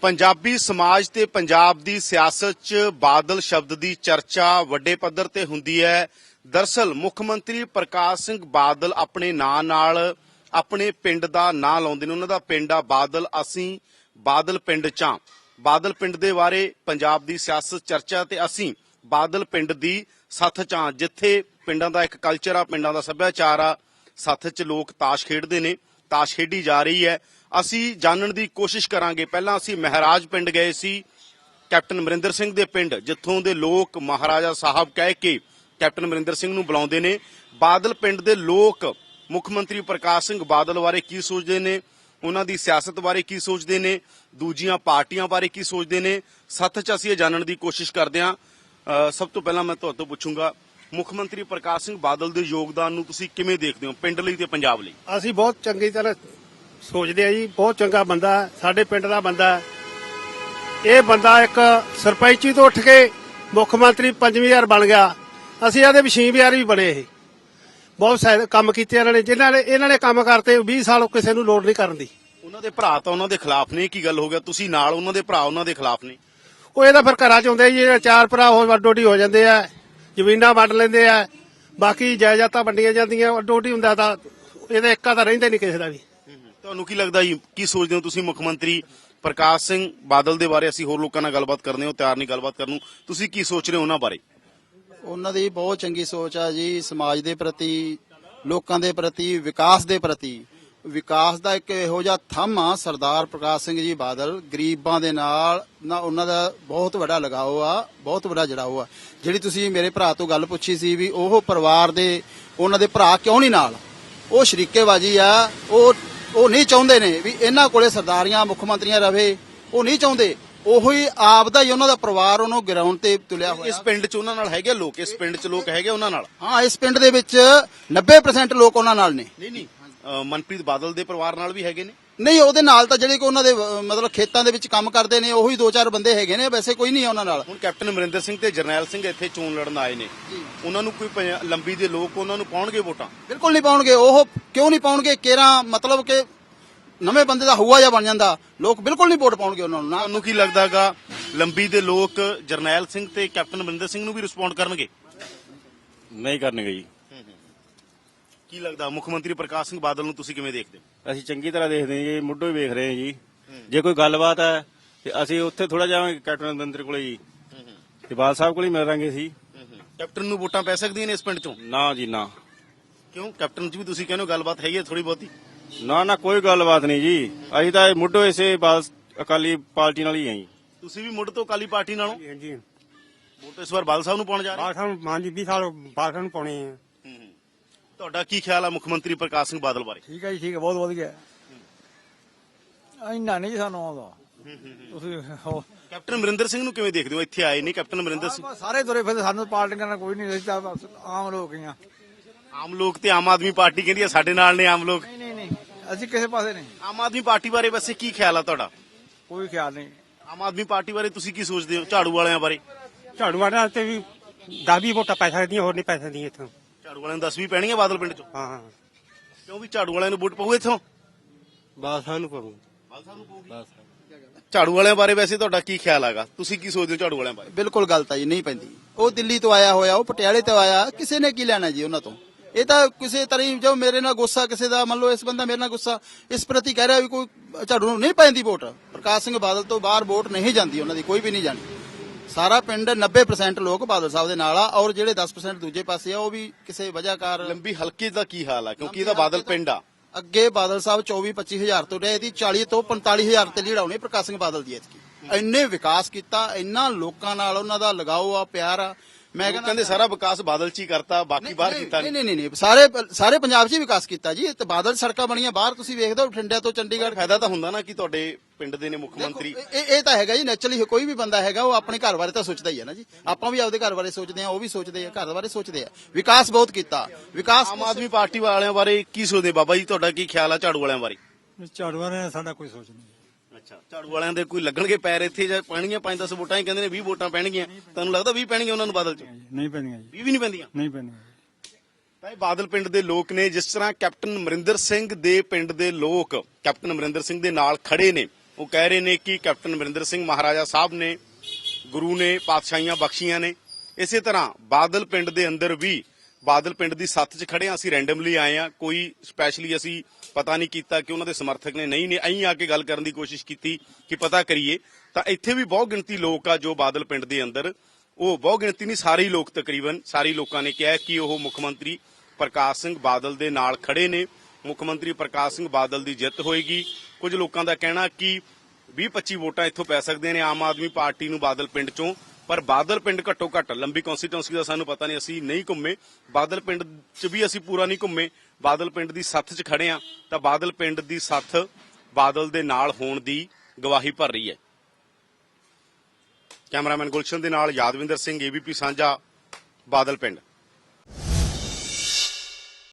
ਪੰਜਾਬੀ ਸਮਾਜ ਤੇ ਪੰਜਾਬ ਦੀ ਸਿਆਸਤ 'ਚ ਬਾਦਲ ਸ਼ਬਦ ਦੀ ਚਰਚਾ ਵੱਡੇ ਪੱਧਰ ਤੇ ਹੁੰਦੀ ਹੈ। ਦਰਸਲ ਮੁੱਖ ਮੰਤਰੀ ਪ੍ਰਕਾਸ਼ ਸਿੰਘ ਬਾਦਲ ਆਪਣੇ ਨਾਂ ਨਾਲ ਆਪਣੇ ਪਿੰਡ ਦਾ ਨਾਂ ਲਾਉਂਦੇ ਨੇ। ਉਹਨਾਂ ਦਾ ਪਿੰਡ ਆ ਬਾਦਲ। ਅਸੀਂ ਬਾਦਲ ਪਿੰਡ ਚਾਂ ਬਾਦਲ ਪਿੰਡ ਦੇ ਬਾਰੇ ਪੰਜਾਬ ਦੀ ਸਿਆਸਤ ਚਰਚਾ ਤੇ ਅਸੀਂ ਬਾਦਲ ਪਿੰਡ ਦੀ ਸੱਥ ਚਾਂ ਜਿੱਥੇ ਪਿੰਡਾਂ ਦਾ ਇੱਕ ਕਲਚਰ ਆ, ਪਿੰਡਾਂ ਦਾ ਸੱਭਿਆਚਾਰ ਆ। ਸੱਥ 'ਚ ਲੋਕ ਤਾਸ਼ ਖੇਡਦੇ ਨੇ। ਤਾਸ਼ ਖੇਡੀ ਜਾ ਰਹੀ ਹੈ। ਅਸੀਂ ਜਾਣਨ ਦੀ ਕੋਸ਼ਿਸ਼ ਕਰਾਂਗੇ। ਪਹਿਲਾਂ ਅਸੀਂ ਮਹਾਰਾਜ ਪਿੰਡ ਗਏ ਸੀ, ਕੈਪਟਨ ਅਮਰਿੰਦਰ ਸਿੰਘ ਦੇ ਪਿੰਡ, ਜਿੱਥੋਂ ਦੇ ਲੋਕ ਮਹਾਰਾਜਾ ਸਾਹਿਬ ਕਹਿ ਕੇ ਕੈਪਟਨ ਅਮਰਿੰਦਰ ਸਿੰਘ ਨੂੰ ਬੁਲਾਉਂਦੇ ਨੇ। ਬਾਦਲ ਪਿੰਡ ਦੇ ਲੋਕ ਮੁੱਖ ਮੰਤਰੀ ਪ੍ਰਕਾਸ਼ ਸਿੰਘ ਬਾਦਲ ਬਾਰੇ ਕੀ ਸੋਚਦੇ ਨੇ? ਉਹਨਾਂ ਦੀ ਸਿਆਸਤ ਬਾਰੇ ਕੀ ਸੋਚਦੇ ਨੇ? ਦੂਜੀਆਂ ਪਾਰਟੀਆਂ ਬਾਰੇ ਕੀ ਸੋਚਦੇ ਨੇ? ਸੱਥ 'ਚ ਅਸੀਂ ਇਹ ਜਾਣਨ ਦੀ ਕੋਸ਼ਿਸ਼ ਕਰਦੇ ਹਾਂ। ਸਭ ਤੋਂ ਪਹਿਲਾਂ ਮੈਂ ਤੁਹਾਡੇ ਤੋਂ ਪੁੱਛੂੰਗਾ, ਮੁੱਖ ਮੰਤਰੀ ਪ੍ਰਕਾਸ਼ ਸਿੰਘ ਬਾਦਲ ਦੇ ਯੋਗਦਾਨ ਨੂੰ ਤੁਸੀਂ ਕਿਵੇਂ ਦੇਖਦੇ ਹੋ, ਪਿੰਡ ਲਈ ਤੇ ਪੰਜਾਬ ਲਈ? ਅਸੀਂ ਬਹੁਤ ਚੰਗੀ ਤਰ੍ਹਾਂ ਸੋਚਦੇ ਆ ਜੀ ਬਹੁਤ ਚੰਗਾ ਬੰਦਾ ਸਾਡੇ ਪਿੰਡ ਦਾ ਬੰਦਾ। ਹੈ। ਇਹ ਬੰਦਾ ਇੱਕ ਸਰਪੰਚੀ ਤੋਂ ਉੱਠ ਕੇ ਮੁੱਖ ਮੰਤਰੀ ਪੰਜਵੀਂ ਵਾਰ ਬਣ ਗਿਆ। ਅਸੀਂ ਇਹਦੇ ਛੇਵੀਂ ਵਾਰ ਵੀ ਬਣੇ ਇਹ। ਬਹੁਤ ਸਾਰੇ ਕੰਮ ਕੀਤੇ ਇਹਨਾਂ ਨੇ ਜਿਨ੍ਹਾਂ ਨੇ ਇਹਨਾਂ ਨੇ ਕੰਮ ਕਰਤੇ 20 ਸਾਲ ਕਿਸੇ ਨੂੰ ਲੋੜ ਨਹੀਂ ਕਰਨ ਦੀ। ਉਹਨਾਂ ਦੇ ਭਰਾ ਤਾਂ ਉਹਨਾਂ ਦੇ ਖਿਲਾਫ ਨੇ ਕੀ ਗੱਲ ਹੋ ਗਿਆ? ਤੁਸੀਂ ਨਾਲ ਉਹਨਾਂ ਦੇ ਭਰਾ ਉਹਨਾਂ ਦੇ ਖਿਲਾਫ ਨੇ। ਉਹ ਇਹਦਾ ਫਿਰ ਘਰਾਂ ਚ ਹੁੰਦੇ ਜੀ ਚਾਰ ਭਰਾ ਹੋ ਵੱਡੋਡੀ ਹੋ ਜਾਂਦੇ ਆ ਜ਼ਮੀਨਾਂ ਵੰਡ ਲੈਂਦੇ ਆ। ਬਾਕੀ ਜਾਇਦਾਦਾਂ ਵੰਡੀਆਂ ਜਾਂਦੀਆਂ ਵੱਡੋਡੀ ਹੁੰਦਾ ਤਾਂ ਇਹਦਾ ਇੱਕਾ ਤਾਂ ਰਹਿੰਦਾ ਨਹੀਂ ਕਿਸੇ ਦਾ ਵੀ। ਤੁਹਾਨੂੰ ਕੀ ਲੱਗਦਾ ਜੀ? ਕੀ ਸੋਚਦੇ ਹੋ ਤੁਸੀਂ ਮੁੱਖ ਮੰਤਰੀ ਪ੍ਰਕਾਸ਼ ਸਿੰਘ ਬਾਦਲ ਦੇ ਬਾਰੇ? ਅਸੀਂ ਹੋਰ ਲੋਕਾਂ ਨਾਲ ਗੱਲਬਾਤ ਕਰਦੇ ਹਾਂ, ਤਿਆਰ ਨਹੀਂ ਗੱਲਬਾਤ ਕਰਨ ਨੂੰ। ਤੁਸੀਂ ਕੀ ਸੋਚ ਰਹੇ ਹੋ ਉਹਨਾਂ ਬਾਰੇ? ਉਹਨਾਂ ਦੀ ਬਹੁਤ ਚੰਗੀ ਸੋਚ ਆ ਜੀ, ਸਮਾਜ ਦੇ ਪ੍ਰਤੀ, ਲੋਕਾਂ ਦੇ ਪ੍ਰਤੀ, ਵਿਕਾਸ ਦੇ ਪ੍ਰਤੀ। ਵਿਕਾਸ ਦਾ ਇੱਕ ਇਹੋ ਜਿਹਾ ਥੰਮ ਆ, ਸਰਦਾਰ ਪ੍ਰਕਾਸ਼ ਸਿੰਘ ਜੀ ਬਾਦਲ, ਗਰੀਬਾਂ ਦੇ ਨਾਲ ਨਾ ਉਹਨਾਂ ਦਾ ਬਹੁਤ ਵੱਡਾ ਲਗਾਓ ਆ, ਬਹੁਤ ਵੱਡਾ ਜੜਾਓ ਆ। ਜਿਹੜੀ ਤੁਸੀਂ ਮੇਰੇ ਭਰਾ ਤੋਂ ਗੱਲ ਪੁੱਛੀ ਸੀ ਵੀ ਉਹ ਪਰਿਵਾਰ ਦੇ, ਉਹਨਾਂ ਦੇ ਭਰਾ ਕਿਉਂ ਨਹੀਂ ਨਾਲ? ਉਹ ਸ਼ਰੀਕੇਬਾਜੀ ਆ, ਉਹ ਉਹ ਨਹੀਂ ਚਾਹੁੰਦੇ ਨੇ ਵੀ ਇਹਨਾਂ ਕੋਲੇ ਸਰਦਾਰੀਆਂ ਮੁੱਖ ਮੰਤਰੀਆਂ ਰਵੇ ਉਹ ਨਹੀਂ ਚਾਹੁੰਦੇ। ਉਹੀ ਆਪਦਾ ਹੀ ਉਹਨਾਂ ਦਾ ਪਰਿਵਾਰ ਉਹਨੂੰ ਗਰਾਊਂਡ ਤੇ ਤੁਲਿਆ ਹੋਇਆ। ਇਸ ਪਿੰਡ 'ਚ ਉਹਨਾਂ ਨਾਲ ਹੈਗੇ ਲੋਕ? ਇਸ ਪਿੰਡ 'ਚ ਲੋਕ ਹੈਗੇ ਉਹਨਾਂ ਨਾਲ? ਹਾਂ ਇਸ ਪਿੰਡ ਦੇ ਵਿੱਚ 90% ਲੋਕ ਉਹਨਾਂ ਨਾਲ ਨੇ। ਨਹੀਂ ਨਹੀਂ। ਮਨਪ੍ਰੀਤ ਬਾਦਲ ਦੇ ਪਰਿਵਾਰ ਨਾਲ ਵੀ ਹੈਗੇ ਨੇ? ਨਹੀਂ ਉਹਦੇ ਨਾਲ ਤਾਂ ਜਿਹੜੇ ਕਿ ਉਹਨਾਂ ਦੇ ਅਹ, ਮਤਲਬ ਖੇਤਾਂ ਦੇ ਵਿੱਚ ਕੰਮ ਕਰਦੇ ਨੇ ਉਹੀ ਦੋ ਚਾਰ ਬੰਦੇ ਹੈਗੇ ਨੇ ਵੈਸੇ ਕੋਈ ਨਹੀਂ ਹੈ ਉਹਨਾਂ ਨਾਲ। ਹੁਣ ਕੈਪਟਨ ਅਮਰਿੰਦਰ ਸਿੰਘ ਤੇ ਜਰਨੈਲ ਸਿੰਘ ਇੱਥੇ ਚੋਣ ਲੜਨ ਆਏ ਨੇ। ਉਹਨਾਂ ਨੂੰ ਕੋਈ ਪੰਜ- ਲੰਬੀ ਦੇ ਲੋਕ ਉਹਨਾਂ ਨੂੰ ਪਾਉਣਗੇ ਵੋਟਾਂ? ਬਿਲਕੁਲ ਨਹੀਂ ਪਾਉਣਗੇ ਉਹ ਕਿਉਂ ਨਹੀਂ ਪਾਉਣਗੇ? ਕੇਰਾ ਮਤਲਬ ਕਿ ਨਵੇਂ ਬੰਦੇ ਦਾ ਹੂਆ ਜਿਹਾ ਬਣ ਜਾਂਦਾ। ਲੋਕ ਬਿਲਕੁਲ ਨਹੀਂ ਵੋਟ ਪਾਉਣਗੇ ਉਹਨਾਂ ਨੂੰ ਨਾ। ਤੁਹਾਨੂੰ ਕੀ ਲੱਗਦਾਗਾ ਲੰਬੀ ਦੇ ਲੋਕ ਜਰਨੈਲ ਸਿੰਘ ਤੇ ਕੈਪਟਨ ਅਮਰਿੰਦਰ ਸਿੰਘ ਨੂੰ ਵੀ ਰਿਸਪੌਂਡ ਕਰਨਗੇ? ਨਹੀਂ ਕਰਨਗੇ ਜੀ। ਕੀ ਲੱਗਦਾ? ਮੁੱਖ ਮੰਤਰੀ ਪ੍ਰਕਾਸ਼ ਸਿੰਘ ਬਾਦਲ ਨੂੰ ਤੁਸੀਂ ਕਿਵੇਂ ਦੇਖਦੇ ਹੋ? ਅਸੀਂ ਚੰਗੀ ਤਰ੍ਹਾਂ ਦੇਖਦੇ ਹਾਂ ਜੀ ਮੁੱਢੋਂ ਹੀ ਵੇਖ ਰਹੇ ਹਾਂ ਜੀ। ਜੇ ਕੋਈ ਗੱਲਬਾਤ ਹੈ ਤੇ ਅਸੀਂ ਉੱਥੇ ਥੋੜਾ ਜਾਵਾਂਗੇ ਕੈਪਟਨ ਅਮਰਿੰਦਰ ਕੋਲੇ ਜੀ। ਤੇ ਬਾਲ ਸਾਹਿਬ ਕੋਲ ਹੀ ਮਿਲ ਰਾਂਗੇ ਸੀ ਕੈਪਟਨ ਨੂੰ ਵੋਟਾਂ ਪੈ ਸਕਦੀਆਂ ਨੇ ਇਸ ਪਿੰਡ ਚੋਂ? ਨਾ ਜੀ ਨਾ। ਕਿਉਂ? ਕੈਪਟਨ ਚ ਵੀ ਤੁਸੀਂ ਕਹਿੰਦੇ ਹੋ ਗੱਲਬਾਤ ਹੈਗੀ ਹੈ ਥੋੜੀ ਬਹੁਤੀ। ਨਾ ਨਾ ਕੋਈ ਗੱਲਬਾਤ ਨਹੀਂ ਜੀ। ਅਸੀਂ ਤਾਂ ਮੁੱਢੋਂ ਇਸੇ ਬਾਲ ਅਕਾਲੀ ਪਾਰਟੀ ਨਾਲ ਹੀ ਹਾਂ ਜੀ। ਤੁਸੀਂ ਵੀ ਮੁੱਢ ਤੋਂ ਅਕਾਲੀ ਪਾਰਟੀ ਨਾਲੋਂ? ਹਾਂਜੀ ਵੋਟ ਇਸ ਵਾਰ ਬਾਦਲ ਸਾਹਿਬ ਨੂੰ ਪਾਉਣ ਜਾ ਰਹੇ ਹੋ? ਬਾਠਾਂ ਨੂੰ ਹਾਂਜੀ 20 ਸਾਲ ਬਾਠਾਂ ਨੂੰ ਪਾਉਣੇ ਆ। ਤੁਹਾਡਾ ਕੀ ਖਿਆਲ ਹੈ ਮੁੱਖ ਮੰਤਰੀ ਪ੍ਰਕਾਸ਼ ਸਿੰਘ ਬਾਦਲ ਬਾਰੇ? ਠੀਕ ਹੈ ਜੀ ਠੀਕ ਹੈ ਬਹੁਤ ਵਧੀਆ। ਇੰਨਾ ਨਹੀਂ ਸਾਨੂੰ ਆਉਂਦਾ। ਤੁਸੀਂ ਹੋ- ਕੈਪਟਨ ਅਮਰਿੰਦਰ ਸਿੰਘ ਨੂੰ ਕਿਵੇਂ ਦੇਖਦੇ ਹੋ? ਇੱਥੇ ਆਏ ਨੇ ਕੈਪਟਨ ਅਮਰਿੰਦਰ ਸਿੰਘ। ਸਾਰੇ ਤੁਰੇ ਫਿਰਦੇ ਸਾਨੂੰ ਪਾਰਟੀਆਂ ਨਾਲ ਕੋਈ ਨਹੀਂ ਰਿਸ਼ਤਾ ਬਸ ਆਮ ਲੋਕ ਹੀ ਆ। ਆਮ ਲੋਕ ਤੇ ਆਮ ਆਦਮੀ ਪਾਰਟੀ ਕਹਿੰਦੀ ਹੈ ਸਾਡੇ ਨਾਲ ਨੇ ਆਮ ਲੋਕ। ਨਹੀਂ ਨਹੀਂ ਨਹੀਂ ਅਸੀਂ ਕਿਸੇ ਪਾਸੇ ਨਹੀਂ। ਆਮ ਆਦਮੀ ਪਾਰਟੀ ਬਾਰੇ ਵੈਸੇ ਕੀ ਖਿਆਲ ਆ ਤੁਹਾਡਾ? ਕੋਈ ਖਿਆਲ ਨਹੀਂ। ਆਮ ਆਦਮੀ ਪਾਰਟੀ ਬਾਰੇ ਤੁਸੀਂ ਕੀ ਸੋਚਦੇ ਹੋ ਝਾੜੂ ਵਾਲਿਆਂ ਬਾਰੇ? ਝਾੜੂ ਵਾਲਿਆਂ ਤੇ ਵੀ ਦਾਦੀ ਵੋਟਾਂ ਪੈ ਸਕਦੀਆਂ ਹੋਰ ਨਹੀਂ ਪੈ ਸਕਦੀਆਂ ਇੱਥੋਂ। ਝਾੜੂ ਵਾਲਿਆਂ ਨੂੰ 10 ਵੀ ਪੈਣੀਆਂ ਬਾਦਲ ਪਿੰਡ ਚੋਂ? ਹਾਂ ਹਾਂ। ਕਿਉਂ ਵੀ ਝਾੜੂ ਵਾਲਿਆਂ ਨੂੰ ਵੋਟ ਪਊ ਇੱਥੋਂ? ਬਾਲ ਸਾਹਿਬ ਨੂੰ ਪਵੂ ਝਾੜੂ ਵਾਲਿਆਂ ਬਾਰੇ ਵੈਸੇ ਤੁਹਾਡਾ ਕੀ ਖਿਆਲ ਹੈਗਾ? ਤੁਸੀਂ ਕੀ ਸੋਚਦੇ ਹੋ ਝਾੜੂ ਵਾਲਿਆਂ ਬਾਰੇ? ਬਿਲਕੁਲ ਗਲਤ ਆ ਜੀ ਨਹੀਂ ਪੈਂਦੀ। ਉਹ ਦਿੱਲੀ ਤੋਂ ਆਇਆ ਹੋਇਆ ਉਹ ਪਟਿਆਲੇ ਤੋਂ ਆਇਆ ਕਿਸੇ ਨੇ ਕੀ ਲੈਣਾ ਜੀ ਉਹਨਾਂ ਤੋਂ? ਇਹ ਤਾਂ ਕਿਸੇ ਤਰ੍ਹਾਂ ਜੋ ਮੇਰੇ ਨਾਲ ਗੁੱਸਾ ਕਿਸੇ ਦਾ ਮੰਨ ਲਓ ਇਸ ਬੰਦਾ ਮੇਰੇ ਨਾਲ ਗੁੱਸਾ ਇਸ ਪ੍ਰਤੀ ਕਹਿ ਰਿਹਾ ਵੀ ਕੋਈ ਝਾੜੂ ਨੂੰ ਨਹੀਂ ਪੈਂਦੀ ਵੋਟ। ਪ੍ਰਕਾਸ਼ ਸਿੰਘ ਬਾਦਲ ਤੋਂ ਬਾਹਰ ਵੋਟ ਨਹੀਂ ਜਾਂਦੀ ਉਹਨਾਂ ਦੀ ਕੋਈ ਵੀ ਨਹੀਂ ਜਾਣੀ। ਸਾਰਾ ਪਿੰਡ 90% ਲੋਕ ਬਾਦਲ ਸਾਹਿਬ ਦੇ ਨਾਲ ਆ ਔਰ ਜਿਹੜੇ 10% ਦੂਜੇ ਪਾਸੇ ਆ ਉਹ ਵੀ ਕਿਸੇ ਵਜ੍ਹਾ ਕਾਰ ਲੰਬੀ ਹਲਕੇ ਦਾ ਕੀ ਹਾਲ ਆ? ਕਿਉਂਕਿ ਇਹਦਾ ਬਾਦਲ ਪਿੰਡ ਆ। ਅੱਗੇ ਬਾਦਲ ਸਾਹਿਬ 24 25000 ਤੋਂ ਰਿਹਾ ਇਹਦੀ 40 ਤੋਂ 45000 ਤੇ ਲੀਡ ਆਉਣੀ ਪ੍ਰਕਾਸ਼ ਸਿੰਘ ਬਾਦਲ ਦੀ ਐਤਕੀ। ਇੰਨੇ ਵਿਕਾਸ ਕੀਤਾ ਇੰਨਾ ਲੋਕਾਂ ਨਾਲ ਉਹਨਾਂ ਦਾ ਲਗਾਓ ਆ ਪਿਆਰ ਆ ਮੈਂ ਲੋਕ ਕਹਿੰਦੇ ਸਾਰਾ ਵਿਕਾਸ ਬਾਦਲ ਚ ਹੀ ਕਰਤਾ ਬਾਕੀ ਬਾਹਰ ਕੀਤਾ ਨਹੀਂ ਨਹੀਂ। ਨਹੀਂ ਨਹੀਂ ਸਾਰੇ ਸਾਰੇ ਪੰਜਾਬ 'ਚ ਹੀ ਵਿਕਾਸ ਕੀਤਾ ਜੀ। ਤੇ ਬਾਦਲ ਸੜਕਾਂ ਬਣੀਆਂ ਬਾਹਰ ਤੁਸੀਂ ਵੇਖਦੇ ਹੋ ਬਠਿੰਡਾ ਤੋਂ ਚੰਡੀਗੜ੍ਹ। ਫਾਇਦਾ ਤਾਂ ਹੁੰਦਾ ਨਾ ਕਿ ਤੁਹਾਡੇ ਪਿੰਡ ਦੇ ਨੇ ਮੁੱਖ ਮੰਤਰੀ। ਇਹ ਇਹ- ਤਾਂ ਹੈਗਾ ਜੀ ਨੈਚੁਰਲੀ ਕੋਈ ਵੀ ਬੰਦਾ ਹੈਗਾ ਉਹ ਆਪਣੇ ਘਰ ਬਾਰੇ ਤਾਂ ਸੋਚਦਾ ਹੀ ਹੈ ਨਾ ਜੀ। ਆਪਾਂ ਵੀ ਆਪਦੇ ਘਰ ਬਾਰੇ ਸੋਚਦੇ ਆ ਉਹ ਵੀ ਸੋਚਦੇ ਆ ਘਰ ਬਾਰੇ ਸੋਚਦੇ ਆ। ਵਿਕਾਸ ਬਹੁਤ ਕੀਤਾ। ਵਿਕਾਸ ਆਮ ਆਦਮੀ ਪਾਰਟੀ ਵਾਲਿਆਂ ਬਾਰੇ ਕੀ ਸੋਚਦੇ? ਬਾਬਾ ਜੀ ਤੁਹਾਡਾ ਕੀ ਖਿਆਲ ਆ ਝਾੜੂ ਵਾਲਿਆਂ ਬਾਰੇ? ਝਾੜੂ ਵਾਲੇ ਸਾਡਾ ਕੋਈ ਸੋਚ ਨਹੀਂ। ਅੱਛਾ ਝਾੜੂ ਵਾਲਿਆਂ ਦੇ ਕੋਈ ਲੱਗਣਗੇ ਪੈਰ ਇੱਥੇ ਜਾਂ ਪੈਣਗੀਆਂ? 5-10 ਵੋਟਾਂ ਹੀ ਕਹਿੰਦੇ ਨੇ 20 ਵੋਟਾਂ ਪੈਣਗੀਆਂ। ਤੁਹਾਨੂੰ ਲੱਗਦਾ 20 ਪੈਣਗੀਆਂ ਉਹਨਾਂ ਨੂੰ ਬਾਦਲ ਚ? ਨਹੀਂ ਪੈਣੀਆਂ ਜੀ। 20 ਵੀ ਨਹੀਂ ਪੈਂਦੀਆਂ? ਨਹੀਂ ਪੈਣੀਆਂ ਤਾਂ ਇਹ ਬਾਦਲ ਪਿੰਡ ਦੇ ਲੋਕ ਨੇ ਜਿਸ ਤਰ੍ਹਾਂ ਕੈਪਟਨ ਅਮਰਿੰਦਰ ਸਿੰਘ ਦੇ ਪਿੰਡ ਦੇ ਲੋਕ ਕੈਪਟਨ ਅਮਰਿੰਦਰ ਸਿੰਘ ਦੇ ਨਾਲ ਖੜੇ ਨੇ ਉਹ ਕਹਿ ਰਹੇ ਨੇ ਕਿ ਕੈਪਟਨ ਅਮਰਿੰਦਰ ਸਿੰਘ ਮਹਾਰਾਜਾ ਸਾਹਿਬ ਨੇ ਗੁਰੂ ਨੇ ਪਾਤਸ਼ਾਹੀਆਂ ਬਖਸ਼ੀਆਂ ਨੇ। ਇਸੇ ਤਰ੍ਹਾਂ ਬਾਦਲ ਪਿੰਡ ਦੇ ਅੰਦਰ ਵੀ ਬਾਦਲ ਪਿੰਡ ਦੀ ਸੱਥ 'ਚ ਖੜੇ ਹਾਂ, ਅਸੀਂ ਰੈਂਡਮਲੀ ਆਏ ਆ ਕੋਈ ਸਪੈਸ਼ਲੀ ਅਸੀਂ ਪਤਾ ਨਹੀਂ ਕੀਤਾ ਕਿ ਉਹਨਾਂ ਦੇ ਸਮਰਥਕ ਨੇ। ਨਹੀਂ ਨੇ ਅਹੀਂ ਆ ਕੇ ਗੱਲ ਕਰਨ ਦੀ ਕੋਸ਼ਿਸ਼ ਕੀਤੀ ਕਿ ਪਤਾ ਕਰੀਏ। ਤਾਂ ਇੱਥੇ ਵੀ ਬਹੁਤ ਗਿਣਤੀ ਲੋਕ ਆ ਜੋ ਬਾਦਲ ਪਿੰਡ ਦੇ ਅੰਦਰ। ਉਹ ਬਹੁਤ ਗਿਣਤੀ ਨਹੀਂ, ਸਾਰੇ ਹੀ ਲੋਕ ਤਕਰੀਬਨ, ਸਾਰੇ ਲੋਕਾਂ ਨੇ ਕਿਹਾ ਕਿ ਉਹ ਮੁੱਖ ਮੰਤਰੀ ਪ੍ਰਕਾਸ਼ ਸਿੰਘ ਬਾਦਲ ਦੇ ਨਾਲ ਖੜੇ ਨੇ। ਮੁੱਖ ਮੰਤਰੀ ਪ੍ਰਕਾਸ਼ ਸਿੰਘ ਬਾਦਲ ਦੀ ਜਿੱਤ ਹੋਏਗੀ। ਕੁਝ ਲੋਕਾਂ ਦਾ ਕਹਿਣਾ ਕਿ 20-25 ਵੋਟਾਂ ਇੱਥੋਂ ਪੈ ਸਕਦੀਆਂ ਨੇ ਆਮ ਆਦਮੀ ਪਾਰਟੀ ਨੂੰ ਬਾਦਲ ਪਿੰਡ ਚੋਂ। ਪਰ ਬਾਦਲ ਪਿੰਡ ਘੱਟੋ ਘੱਟ, ਲੰਬੀ ਕਨਸਟੀਟੂਐਂਸੀ ਦਾ ਸਾਨੂੰ ਪਤਾ ਨਹੀਂ, ਅਸੀਂ ਨਹੀਂ ਘੁੰਮੇ। ਬਾਦਲ ਪਿੰਡ 'ਚ ਵੀ ਅਸੀਂ ਪੂਰਾ ਨਹੀਂ ਘੁੰਮੇ। ਬਾਦਲ ਪਿੰਡ ਦੀ ਸੱਥ 'ਚ ਖੜੇ ਆ, ਤਾਂ ਬਾਦਲ ਪਿੰਡ ਦੀ ਸੱਥ ਬਾਦਲ ਦੇ ਨਾਲ ਹੋਣ ਦੀ ਗਵਾਹੀ ਭਰ ਰਹੀ ਹੈ। ਕੈਮਰਾਮੈਨ ਗੁਲਸ਼ਨ ਦੇ ਨਾਲ ਯਾਦਵਿੰਦਰ ਸਿੰਘ, ਏਬੀਪੀ ਸਾਂਝਾ, ਬਾਦਲ ਪਿੰਡ।